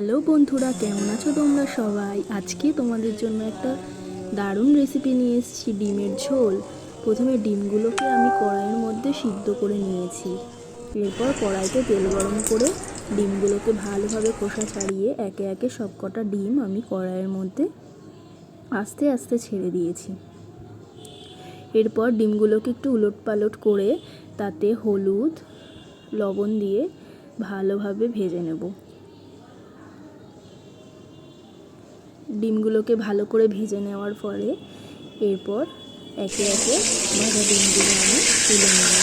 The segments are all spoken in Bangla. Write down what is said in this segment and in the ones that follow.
হ্যালো বন্ধুরা, কেমন আছো তোমরা সবাই? আজকে তোমাদের জন্য একটা দারুণ রেসিপি নিয়ে এসেছি, ডিমের ঝোল। প্রথমে ডিমগুলোকে আমি কড়াইয়ের মধ্যে সিদ্ধ করে নিয়েছি। এরপর কড়াইতে তেল গরম করে ডিমগুলোকে ভালোভাবে খোসা ছাড়িয়ে একে একে সবকটা ডিম আমি কড়াইয়ের মধ্যে আস্তে আস্তে ছেড়ে দিয়েছি। এরপর ডিমগুলোকে একটু উলট পালট করে তাতে হলুদ, লবণ দিয়ে ভালোভাবে ভেজে নেব। ডিমগুলোকে ভালো করে ভেজে নেওয়ার পরে এরপর একে একে ভাজা ডিমগুলো আমি তুলে নেব।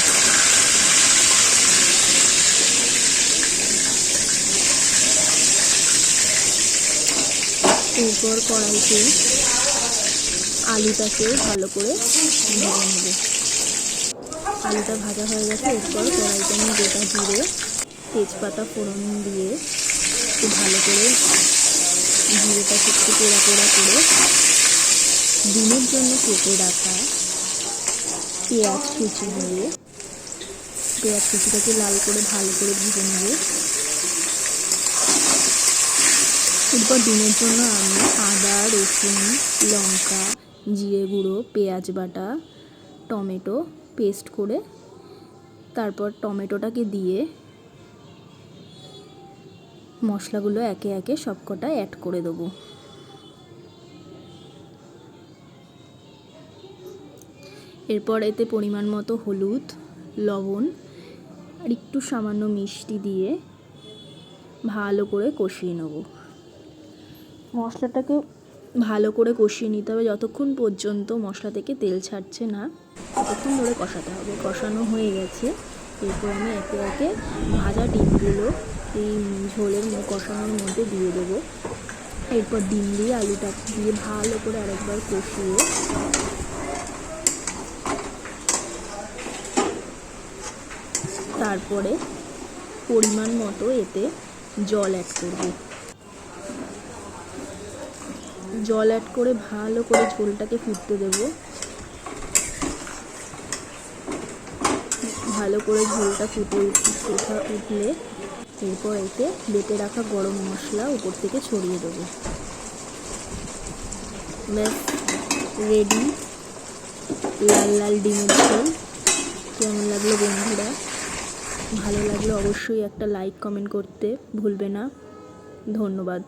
এরপর কড়াইতে আলুটাকে ভালো করে ভেজে নেব। আলুটা ভাজা হয়ে গেছে, এরপর কড়াইতে আমি গোটা জিরে তেজপাতা ফোড়ন দিয়ে একটু ভালো করে জিরেটাকে একটু পোড়া পোড়া করে ডিমের জন্য কেটে রাখা পেঁয়াজ কুচি দিয়ে, পেঁয়াজ কুচিটাকে লাল করে ভালো করে ভেজে নেব। এরপর ডিমের জন্য আমি আদা, রসুন, লঙ্কা, জিরে গুঁড়ো, পেঁয়াজ বাটা, টমেটো পেস্ট করে তারপর টমেটোটাকে দিয়ে মশলাগুলো একে একে সবকটা অ্যাড করে দেবো। এরপর এতে পরিমাণ মতো হলুদ, লবণ আর একটু সামান্য মিষ্টি দিয়ে ভালো করে কষিয়ে নেব। মশলাটাকে ভালো করে কষিয়ে নিতে হবে যতক্ষণ পর্যন্ত মশলা থেকে তেল ছাড়ছে না, ততক্ষণ ধরে কষাতে হবে। কষানো হয়ে গেছে। এরপর আমি একে একে ভাজা ডিমগুলো এই ঝোলের কষানোর মধ্যে দিয়ে দেবো। এরপর ডিম দিয়ে আলুটা দিয়ে ভালো করে আরেকবার কষিয়ে তারপরে পরিমাণ মতো এতে জল অ্যাড করব। জল অ্যাড করে ভালো করে ঝোলটাকে ফুটতে দেব। ভালো করে ঝোলটা ফুটে ওঠা উঠলে এরপর এতে বেটে রাখা গরম মশলা উপর থেকে ছড়িয়ে দেবো। ব্যাস রেডি লাল লাল ডিমের ঝোল। কেমন লাগল বন্ধুরা? ভালো লাগলে অবশ্যই একটা লাইক কমেন্ট করতে ভুলবে না। ধন্যবাদ।